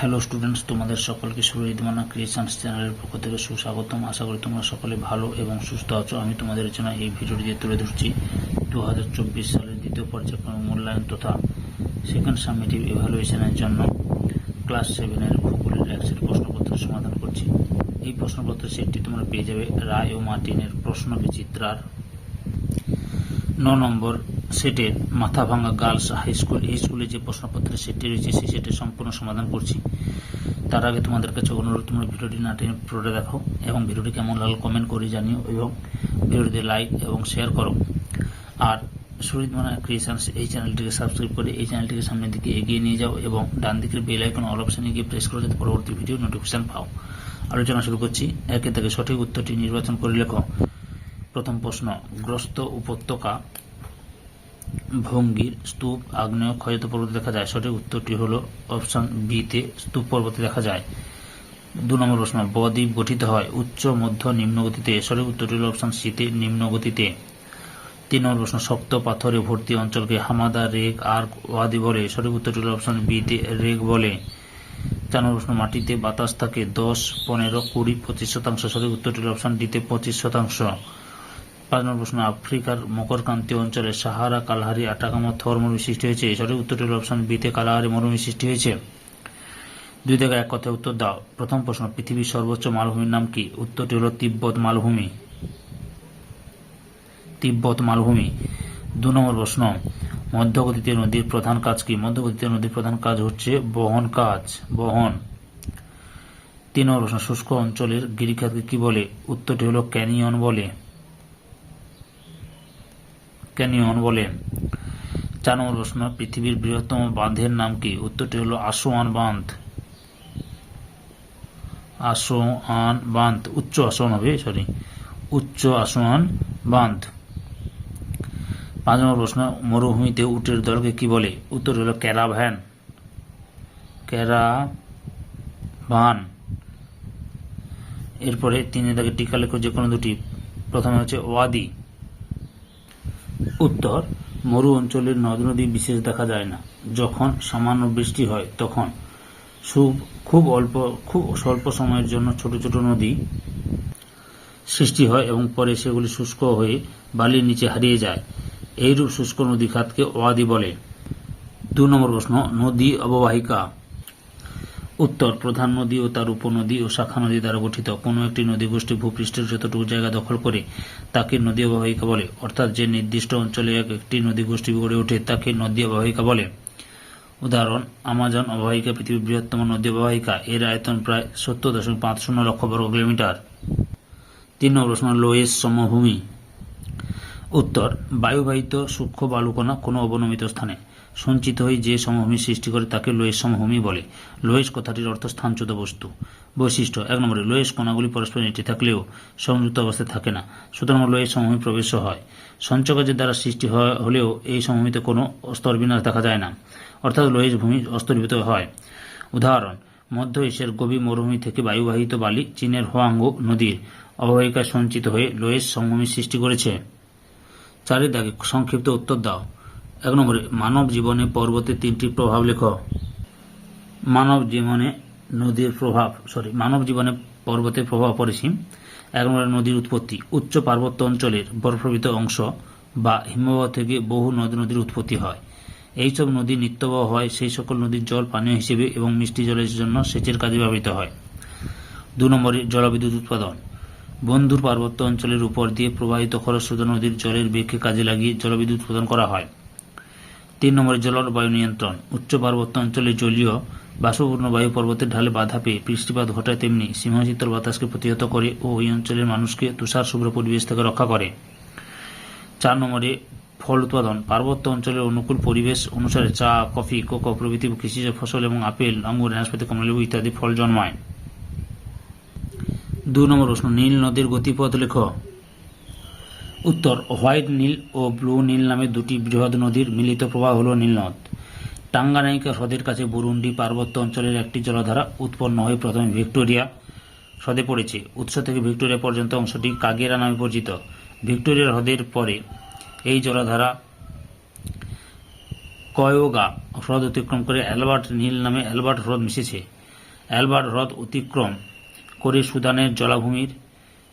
Hello students তোমাদের সকলকে সুরিদমানা creations চ্যানেলের পক্ষ থেকে সুস্বাগতম। আশা করি তোমরা সকলে ভালো এবং সুস্থ আছো। আমি তোমাদের জন্য এই ভিডিওটি দিয়ে তুলে ধরছি। দু হাজার চব্বিশ সালের দ্বিতীয় পর্যায়ক্রমিক মূল্যায়ন তথা সেকেন্ড সামিটিভ ইভ্যালুয়েশনের জন্য ক্লাস সেভেনের ভূগোলের এক প্রশ্নপত্র সমাধান করছি। এই প্রশ্নপত্রের সেটটি তোমরা পেয়ে যাবে রায় ও মার্টিনের প্রশ্ন বিচিত্রার ন নম্বর সেটের মাথাভাঙ্গা গার্লস হাই স্কুল এই স্কুলে যে প্রশ্নপত্রের সেটটি রয়েছে, সেই সেটের সম্পূর্ণ সমাধান করছি। তার আগে তোমাদের কাছে অনুরোধ, তোমরা ভিডিওটি না পুরোটা দেখো এবং ভিডিওটি কেমন লাগল কমেন্ট করে জানিও এবং ভিডিওটিতে লাইক এবং শেয়ার করো। আর সুরিত মানা ক্রিয়েশনস এই চ্যানেলটিকে সাবস্ক্রাইব করে এই চ্যানেলটিকে সামনের দিকে এগিয়ে নিয়ে যাও এবং ডান দিকের বেল আইকন অল অপশানে গিয়ে প্রেস করে যাতে পরবর্তী ভিডিও নোটিফিকেশন পাও। আলোচনা শুরু করছি, একে থেকে সঠিক উত্তরটি নির্বাচন করে লেখো। প্রথম প্রশ্ন, গ্রস্ত উপত্যকা ভঙ্গির স্তূপ আগ্নেয় ক্ষয়ত পর্বতে দেখা যায়। সঠিক উত্তরটি হল অপশন বিতে স্তূপ পর্বতে দেখা যায়। দু নম্বর প্রশ্ন বদ্বীপ গঠিত হয় উচ্চ, মধ্য, নিম্ন গতিতে। সঠিক উত্তরটি হল অপশন সিতে নিম্ন গতিতে। তিন নম্বর প্রশ্ন, শক্ত পাথরে ভর্তি অঞ্চলকে হামাদা রেগ আর ওয়াদি বলে। সঠিক উত্তরটি হল অপশন বিতে রেগ বলে। চার নম্বর প্রশ্ন, মাটিতে বাতাস থাকে দশ, পনেরো, কুড়ি, পঁচিশ শতাংশ। সঠিক উত্তরটি হল অপশন ডিতে পঁচিশ শতাংশ। পাঁচ নম্বর প্রশ্ন আফ্রিকার মকরকান্তি অঞ্চলে সাহারা, কালহারি আটাকামা থর মরুভূমি সৃষ্টি হয়েছে। সঠিক উত্তরটি হল অপশন বিতে কালাহারি মরুভূমি সৃষ্টি হয়েছে। দুই থেকে এক কথায় উত্তর দাও। প্রথম প্রশ্ন, পৃথিবীর সর্বোচ্চ মালভূমির নাম কি? উত্তরটি হল তিব্বত মালভূমি। তিব্বত মালভূমি। দু নম্বর প্রশ্ন, মধ্যগতিতে নদীর প্রধান কাজ কি? মধ্যগতিতে নদীর প্রধান কাজ হচ্ছে বহন কাজ, বহন। তিন নম্বর প্রশ্ন, শুষ্ক অঞ্চলের গিরিখাতকে কি বলে? উত্তরটি হল ক্যানিয়ন বলে। ক্যানিয়ন বলে চার নম্বর প্রশ্ন পৃথিবীর বৃহত্তম বাঁধের নাম কি? উত্তরটি হলো আসোয়ান বাঁধ। আসোয়ান বাঁধ। উচ্চ আসোয়ান হবে সরি উচ্চ আসোয়ান বাঁধ। পাঁচ নম্বর প্রশ্ন মরুভূমিতে উটের দলকে কি বলে? উত্তর হলো ক্যারাভ্যান ক্যারাভান। এরপরে তিনে দাগে টিকা লেখো, যে কোনো দুটি। প্রথমে হচ্ছে ওয়াদি। উত্তর, মরু অঞ্চলের নদ নদী বিশেষ দেখা যায় না। যখন সামান্য বৃষ্টি হয়, তখন খুব অল্প, খুব স্বল্প সময়ের জন্য ছোট ছোট নদী সৃষ্টি হয় এবং পরে সেগুলি শুষ্ক হয়ে বালির নিচে হারিয়ে যায়। এইরূপ শুষ্ক নদী খাতকে ওয়াদি বলে। দু নম্বর প্রশ্ন, নদী অববাহিকা। উত্তর, প্রধান নদী ও তার উপনদী ও শাখা নদী দ্বারা গঠিত। কোনো একটি নদী গোষ্ঠী ভূপৃষ্ঠের যতটুকু জায়গা দখল করে, তাকে নদী অববাহিকা বলে। অর্থাৎ যে নির্দিষ্ট অঞ্চলে এক একটি নদী গোষ্ঠী গড়ে ওঠে, তাকে নদী অববাহিকা বলে। উদাহরণ, আমাজন অববাহিকা পৃথিবীর বৃহত্তম নদী অববাহিকা। এর আয়তন প্রায় সত্তর দশমিক পাঁচ শূন্য লক্ষ বর্গ কিলোমিটার। তিন নম্বর প্রশ্ন, লোয়েস সমভূমি। উত্তর, বায়ুবাহিত সূক্ষ্ম বালুকণা কোনো অবনমিত স্থানে। সঞ্চিত হয়ে যে সমভূমি সৃষ্টি করে তাকে লোয়েস সমভূমি বলে। লোয়েস কথাটির অর্থ স্থানচ্যুত বস্তু। বৈশিষ্ট্য, এক নম্বরে লোয়েস কণাগুলি পরস্পর নেটে থাকলেও সংযুক্ত অবস্থায় থাকে না, সুতরাং লোয়েস সমভূমি প্রবেশ হয়। সঞ্চকাজের দ্বারা সৃষ্টি হলেও এই সমভূমিতে কোনো স্তরবিন্যাস দেখা যায় না, অর্থাৎ লোয়েস ভূমি অস্তরীভূত হয়। উদাহরণ, মধ্য এশিয়ার গভীর মরুভূমি থেকে বায়ুবাহিত বালি চীনের হোয়াঙ্গো নদীর অববাহিকায় সঞ্চিত হয়ে লোয়েস সমভূমি সৃষ্টি করেছে। চারের দাগে সংক্ষিপ্ত উত্তর দাও। এক নম্বরে, মানব জীবনে পর্বতের তিনটি প্রভাব লেখ। মানব জীবনে নদীর প্রভাব সরি মানব জীবনে পর্বতের প্রভাব অপরিসীম। এক নম্বরে, নদীর উৎপত্তি, উচ্চ পার্বত্য অঞ্চলের বরফাবৃত অংশ বা হিমবাহ থেকে বহু নদ নদীর উৎপত্তি হয়। এইসব নদী নিত্যবাহ হয়, সেই সকল নদীর জল পানীয় হিসেবে এবং মিষ্টি জলের জন্য সেচের কাজে ব্যবহৃত হয়। দু নম্বরে, জলবিদ্যুৎ উৎপাদন, বন্ধুর পার্বত্য অঞ্চলের উপর দিয়ে প্রবাহিত খরস্রোতা নদীর জলের বেগকে কাজে লাগিয়ে জলবিদ্যুৎ উৎপাদন করা হয়। তিন নম্বরে জলবায়ু নিয়ন্ত্রণ। উচ্চ পার্বত্য অঞ্চলে জলীয় বাষ্পপূর্ণ বায়ু পর্বতের ঢালে বাধা পেয়ে বৃষ্টিপাত ঘটায় তেমনি সীমাশীতল বাতাসকে প্রতিহত করে ও ওই অঞ্চলের মানুষকে তুষার শুভ্র পরিবেশ থেকে রক্ষা করে। চার নম্বরে ফল উৎপাদন। পার্বত্য অঞ্চলের অনুকূল পরিবেশ অনুসারে চা, কফি, কোকো প্রভৃতি কৃষিজ ফসল এবং আপেল, আঙ্গুর, নাশপাতি, কমলালেবু ইত্যাদি ফল জন্মায়। দুই নম্বর প্রশ্ন, নীল নদীর গতিপথ লেখ। উত্তর হোয়াইট নীল ও ব্লু নীল নামে দুটি বৃহৎ নদীর মিলিত প্রবাহ হল নীলনদ। টাঙ্গানাইকা হ্রদের কাছে বুরুন্ডি পার্বত্য অঞ্চলের একটি জলধারা উৎপন্ন হয়ে প্রথমে ভিক্টোরিয়া হ্রদে পড়েছে। উৎস থেকে ভিক্টোরিয়া পর্যন্ত অংশটি কাগেরা নামে পরিচিত। ভিক্টোরিয়া হ্রদের পরে এই জলধারা কয়োগা হ্রদ অতিক্রম করে অ্যালবার্ট নীল নামে অ্যালবার্ট হ্রদ মিশেছে। অ্যালবার্ট হ্রদ অতিক্রম করে সুদানের জলাভূমির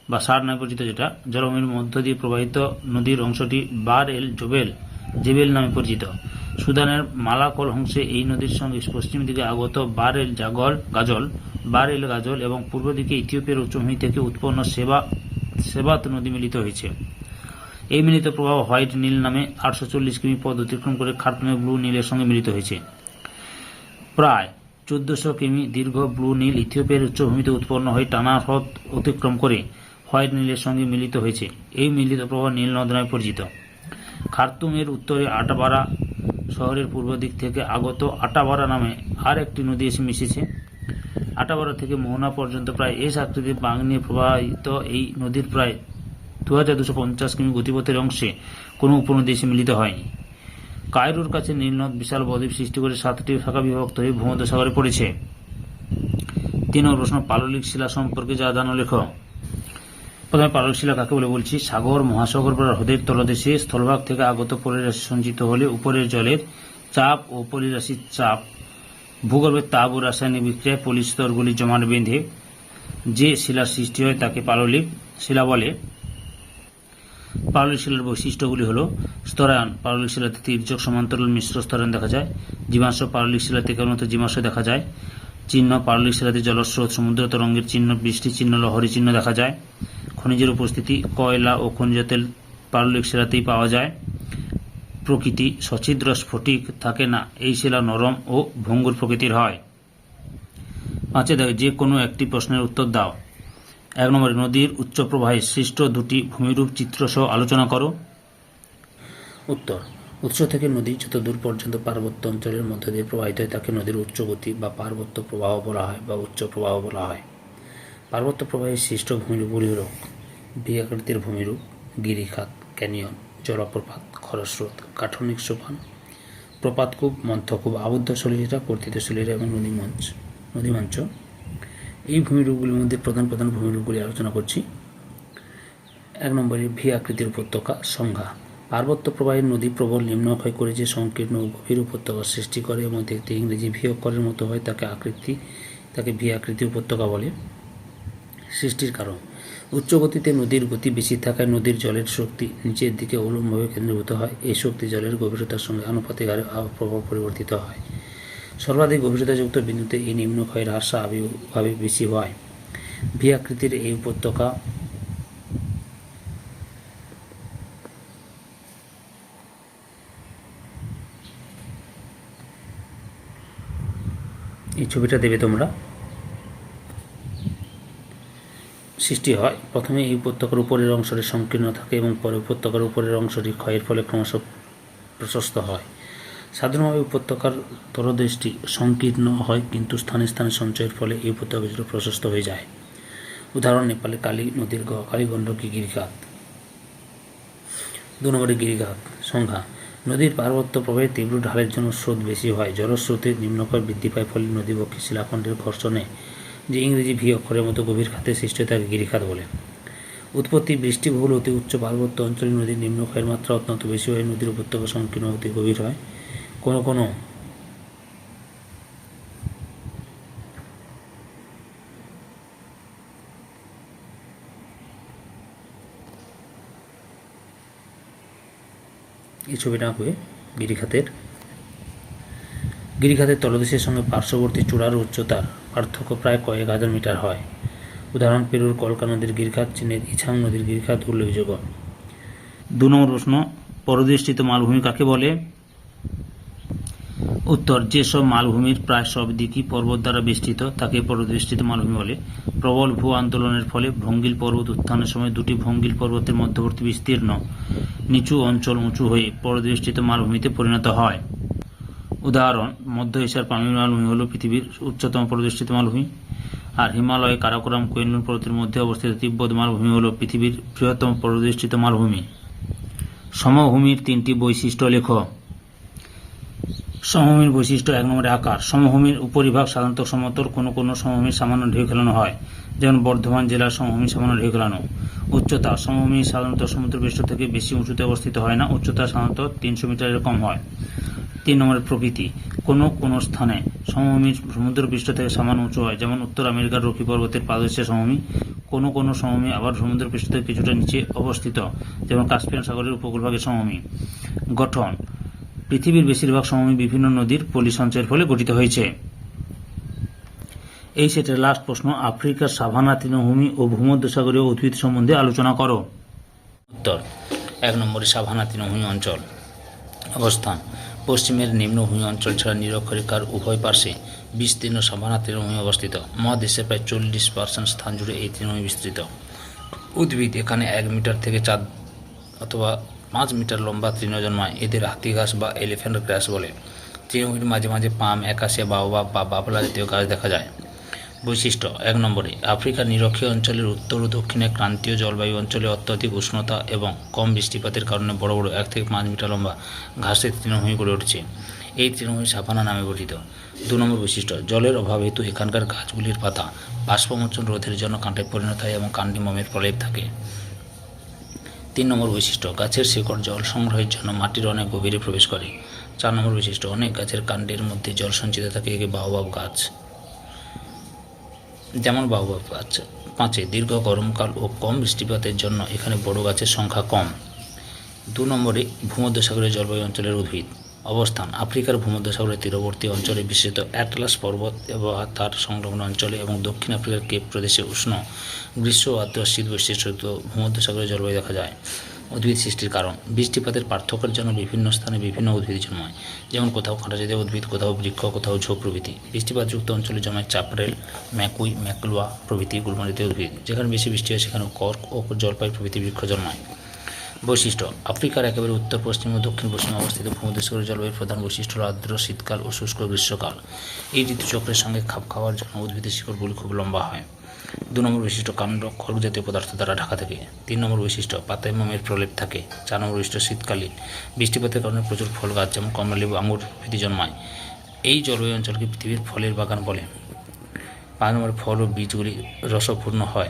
বা সার নামে পরিচিত যেটা জলভূমির মধ্য দিয়ে প্রবাহিত নদীর অংশটি বার এল জোবেল, জেবেল নামে পরিচিত। সুদানের মালাকল অংশে এই নদীর সঙ্গে পশ্চিম দিকে আগত বার এল জাগল গাজল, বার এল গাজল এবং পূর্ব দিকে ইথিওপিয়ার উচ্চভূমি থেকে উৎপন্ন সেবা, সেবাত নদী মিলিত হয়েছে। এই মিলিত প্রবাহ হোয়াইট নীল নামে আটশো চল্লিশ কিমি পথ অতিক্রম করে খার্তুমে ব্লু নীলের সঙ্গে মিলিত হয়েছে। প্রায় চোদ্দশো কিমি দীর্ঘ ব্লু নীল ইথিওপিয়ার উচ্চভূমিতে উৎপন্ন হয়ে টানা হ্রদ অতিক্রম করে হোয়াইট নীলের সঙ্গে মিলিত হয়েছে। এই মিলিত প্রবাহ নীল নদ নামে পরিচিত। খার্তুমের উত্তরে আটাবাড়া শহরের পূর্ব দিক থেকে আগত আটাবাড়া নামে আর একটি নদী এসে মিশেছে। আটাবাড়া থেকে মোহনা পর্যন্ত প্রায় এস আকৃতির বাঁক নিয়ে প্রবাহিত এই নদীর প্রায় দু হাজার দুশো পঞ্চাশ কিমি গতিপথের অংশে কোনো উপনদী এসে মিলিত হয়নি। কায়রোর কাছে নীলনদ বিশাল বদ্বীপ সৃষ্টি করে সাতটি শাখা বিভক্ত হয়ে ভূমধ্যসাগরে পড়েছে। তিন প্রশ্ন, পাললিক শিলা সম্পর্কে যা জানো লেখ। প্রথমে পাললিক শিলা কাকে বলে বলছি? সাগর মহাসাগর বা হ্রদের তলদেশে স্থলভাগ থেকে আগত পলিরাশি সঞ্চিত হলে উপরের জলের চাপ ও পলিরাশির চাপ, ভূগর্ভের তাপ ও রাসায়নিক বিক্রিয়ায় পলিস্তরগুলি জমাট বেঁধে যে শিলার সৃষ্টি হয় তাকে পাললিক শিলা বলে। পাললিক শিলার বৈশিষ্ট্যগুলি হল স্তরায়ন, পাললিক শিলাতে তির্যক সমান্তরাল মিশ্র স্তরায়ন দেখা যায়, জীবাশ্ম পাললিক শিলাতে কেবলমাত্র জীবাশ্ম দেখা যায়, চিহ্ন পাললিক শিলাতে জলস্রোত, সমুদ্র তরঙ্গের চিহ্ন বৃষ্টি চিহ্ন লহরী চিহ্ন দেখা যায়। খনিজের উপস্থিতি, কয়লা ও খনিজ তেল পাললিক শিলাতেই পাওয়া যায়। প্রকৃতি সছিদ্র স্ফটিক থাকে না, এই শিলা নরম ও ভঙ্গুর প্রকৃতির হয়। পাঁচে দেখো যে কোনো একটি প্রশ্নের উত্তর দাও। এক নম্বরে, নদীর উচ্চ প্রবাহে সৃষ্ট দুটি ভূমিরূপ চিত্র সহ আলোচনা করো। উত্তর, উৎস থেকে নদী যত দূর পর্যন্ত পার্বত্য অঞ্চলের মধ্য দিয়ে প্রবাহিত হয়, তাকে নদীর উচ্চ গতি বা পার্বত্য প্রবাহ বলা হয় বা উচ্চ প্রবাহ বলা হয়। পার্বত্য প্রবাহের সৃষ্ট ভূমিরূপগুলি হল বিয়াকৃতির ভূমিরূপ, গিরিখাত ক্যানিয়ন, জলপ্রপাত, খরস্রোত, কাঠনিক সোপান, প্রপাতকূপ, মন্থকূপ আবদ্ধ শৈলীরা কর্তৃত শৈলীরা এবং নদীমঞ্চ নদীমঞ্চ। এই ভূমিরূপগুলির মধ্যে প্রধান প্রধান ভূমিরূপগুলি আলোচনা করছি। এক নম্বরে ভি আকৃতির উপত্যকা সংজ্ঞা পার্বত্য প্রবাহের নদী প্রবল নিম্নক্ষয় করে যে সংকীর্ণ গভীর উপত্যকা সৃষ্টি করে এবং দেখতে ইংরেজি ভি অক্ষরের মতো হয়, তাকে আকৃতি, তাকে ভি আকৃতি উপত্যকা বলে। সৃষ্টির কারণ উচ্চ গতিতে নদীর গতি বেশি থাকায় নদীর জলের শক্তি নিচের দিকে অলুমভাবে কেন্দ্রীভূত হয়। এই শক্তি জলের গভীরতার সঙ্গে আনুপাতিক হারে প্রভাব পরিবর্তিত হয়। সর্বাধিক গভীরতাযুক্ত বিন্দুতে এই নিম্নক্ষয়ের হ্রাস স্বাভাবিকভাবে বেশি হয়। ভি আকৃতির এই উপত্যকা এই ছবিটা দেবে তোমরা। সৃষ্টি হয়। প্রথমে এই উপত্যকার উপরের অংশটি সংকীর্ণ থাকে এবং পরে উপত্যকার উপরের অংশটি ক্ষয়ের ফলে ক্রমশ প্রশস্ত হয়। সাধারণভাবে উপত্যকার তরদেশটি সংকীর্ণ হয়, কিন্তু স্থানে স্থানে সঞ্চয়ের ফলে এই উপত্যকা কিছুটা প্রশস্ত হয়ে যায়। উদাহরণ নেপালে কালী নদীর কালীগণ্ডকী গিরিঘাত দু নম্বরে গিরিখাত সংখ্যা নদীর পার্বত্য প্রবাহে তীব্র ঢালের জন্য স্রোত বেশি হয়। জলস্রোতের নিম্নক্ষয় বৃদ্ধি পায়, ফলে নদীবক্ষী শিলাখণ্ডের ঘর্ষণে যে ইংরেজি ভি অক্ষরের মতো গভীর খাতে সৃষ্টি তাকে গিরিখাত বলে। উৎপত্তি বৃষ্টিবহুল অতি উচ্চ পার্বত্য অঞ্চলে নদীর নিম্নক্ষয়ের মাত্রা অত্যন্ত বেশি হয় নদীর উপত্যকা সংকীর্ণ অতি গভীর হয়। কোনো কোনো এই ছবিটা আঁকবে গিরিখাতের গিরিখাতের তলদেশের সঙ্গে পার্শ্ববর্তী চূড়ার উচ্চতার পার্থক্য প্রায় কয়েক হাজার মিটার হয়। উদাহরণ, পেরুর কলকা নদীর গিরিখাত চীনের ইছাং নদীর গিরিখাত উল্লেখযোগ্য। দু নম্বর প্রশ্ন পরদৃষ্টিত মালভূমি কাকে বলে? উত্তর, যেসব মালভূমির প্রায় সব দিকই পর্বত দ্বারা বেষ্টিত, তাকে পরদৃষ্টিত মালভূমি বলে। প্রবল ভূ আন্দোলনের ফলে ভঙ্গিল পর্বত উত্থানের সময় দুটি ভঙ্গিল পর্বতের মধ্যবর্তী বিস্তীর্ণ, নিচু অঞ্চল উঁচু হয়ে পরদৃষ্টিত মালভূমিতে পরিণত হয়। উদাহরণ, মধ্য এশিয়ার পামির মালভূমি হল পৃথিবীর উচ্চতম পরিবেষ্টিত মালভূমি আর হিমালয়, কারাকোরাম কোয়েনলুন পর্বতের মধ্যে অবস্থিত তিব্বত মালভূমি হল পৃথিবীর বৃহত্তম পরিবেষ্টিত মালভূমি সমভূমির তিনটি বৈশিষ্ট্য লেখ। সমভূমির বৈশিষ্ট্য এক নম্বরে আকার। সমভূমির উপরিভাগ সাধারণত সমতল, কোনো কোনো সমভূমির সামান্য ঢেউ খেলানো হয়। যেমন বর্ধমান জেলার সমভূমি সামান্য ঢেউ খেলানো। উচ্চতা, সমভূমি সাধারণত সমুদ্রপৃষ্ঠ থেকে বেশি উঁচুতে অবস্থিত হয় না। উচ্চতা সাধারণত তিনশো মিটারের কম হয়। তিন নম্বরে প্রকৃতি কোনো কোনো স্থানে সমভূমি সমুদ্রপৃষ্ঠ থেকে সামান্য উঁচু হয়, যেমন উত্তর আমেরিকার রকি পর্বতের পাদদেশে সমভূমি। কোনো কোনো সমভূমি আবার সমুদ্রপৃষ্ঠ থেকে কিছুটা নিচে অবস্থিত, যেমন কাস্পিয়ান সাগরের উপকূলভাগের সমভূমি। গঠন। পৃথিবীর বেশিরভাগ সমভূমি বিভিন্ন নদীর পলি সঞ্চয়ের ফলে গঠিত হয়েছে। এই সেটের লাস্ট প্রশ্ন, আফ্রিকার সাভানা, তৃণভূমি ও ভূমধ্যসাগরীয় উদ্ভিদ সম্বন্ধে আলোচনা করো। উত্তর, এক নম্বরে সাভানা, তৃণভূমি অঞ্চল। অবস্থান পশ্চিমের নিম্নভূমি অঞ্চল ছাড়া নিরক্ষরেখার উভয় পার্শ্বে বিস্তীর্ণ সাভানা তৃণভূমি অবস্থিত। মহাদেশে প্রায় চল্লিশ পার্সেন্ট স্থান জুড়ে এই তৃণভূমি বিস্তৃত। উদ্ভিদ এখানে এক মিটার থেকে চার অথবা পাঁচ মিটার লম্বা তৃণ জন্মায়। এদের হাতি ঘাস বা এলিফ্যান্ট গ্রাস বলে। তৃণভূমির মাঝে মাঝে পাম একাশে বাবা বা বাবলা জাতীয় গাছ দেখা যায়। বৈশিষ্ট্য। এক নম্বরে, আফ্রিকার নিরক্ষীয় অঞ্চলের উত্তর ও দক্ষিণে ক্রান্তীয় জলবায়ু অঞ্চলে অত্যধিক উষ্ণতা এবং কম বৃষ্টিপাতের কারণে বড় বড় এক থেকে পাঁচ মিটার লম্বা ঘাসের তৃণভূমি গড়ে উঠেছে। এই তৃণভূমি সাভানা নামে গঠিত। দু নম্বর বৈশিষ্ট্য, জলের অভাব হেতু এখানকার গাছগুলির পাতা বাষ্পমোচন রোধের জন্য কাঁটায় পরিণত হয় এবং কাণ্ডে মমের প্রলেপ থাকে। তিন নম্বর বৈশিষ্ট্য, গাছের শিকড় জল সংগ্রহের জন্য মাটির অনেক গভীরে প্রবেশ করে। চার নম্বর বৈশিষ্ট্য, অনেক গাছের কাণ্ডের মধ্যে জল সঞ্চিত থাকে একে বাহবাব গাছ। যেমন বাহুবাব গাছ পাঁচে দীর্ঘ গরমকাল ও কম বৃষ্টিপাতের জন্য এখানে বড় গাছের সংখ্যা কম। দু নম্বরে ভূমধ্যসাগরের জলবায়ু অঞ্চলের উদ্ভিদ। অবস্থান, আফ্রিকার ভূমধ্যসাগরের তীরবর্তী অঞ্চলে বিশেষত অ্যাটলাস পর্বত এবং তার সংলগ্ন অঞ্চলে এবং দক্ষিণ আফ্রিকার কেপ প্রদেশে উষ্ণ গ্রীষ্ম ও আর্দ্র শীত বৈশিষ্ট্যযুক্ত ভূমধ্যসাগরীয় জলবায়ু দেখা যায়। উদ্ভিদ সৃষ্টির কারণ। বৃষ্টিপাতের পার্থক্যের জন্য বিভিন্ন স্থানে বিভিন্ন উদ্ভিদ জন্মায়। যেমন কোথাও কাঁটাজাতীয় উদ্ভিদ, কোথাও বৃক্ষ, কোথাও ঝোপ প্রভৃতি। বৃষ্টিপাতযুক্ত অঞ্চলে জমায় চাপড়েল, ম্যাকুই, ম্যাকলুয়া প্রভৃতি গুলমারিতীয় উদ্ভিদ। যেখানে বেশি বৃষ্টি হয়, সেখানে কর্ক ও জলপাই প্রভৃতি বৃক্ষ জন্মায়। বৈশিষ্ট্য। আফ্রিকার একেবারে উত্তর, পশ্চিম ও দক্ষিণ পশ্চিমে অবস্থিত ভূমধ্যসাগরীয় জলবায়ুর প্রধান বৈশিষ্ট্য হল আর্দ্র শীতকাল ও শুষ্ক গ্রীষ্মকাল। এই ঋতুচক্রের সঙ্গে খাপ খাওয়ার জন্য উদ্ভিদের শিকড়গুলি খুব লম্বা হয়। দু নম্বর বৈশিষ্ট্য কাণ্ড খড়গ জাতীয় পদার্থ দ্বারা ঢাকা থাকে। তিন নম্বর বৈশিষ্ট্য পাতায় মোমের প্রলেপ থাকে। চার নম্বর বৈশিষ্ট্য, শীতকালীন। বৃষ্টিপাতের কারণে প্রচুর ফল গাছ, যেমন কমলালেবু আঙুর ভীতি জন্মায়। এই জলবায়ু অঞ্চলকে পৃথিবীর ফলের বাগান বলে। পাঁচ নম্বর, ফল ও বীজগুলি রসপূর্ণ হয়।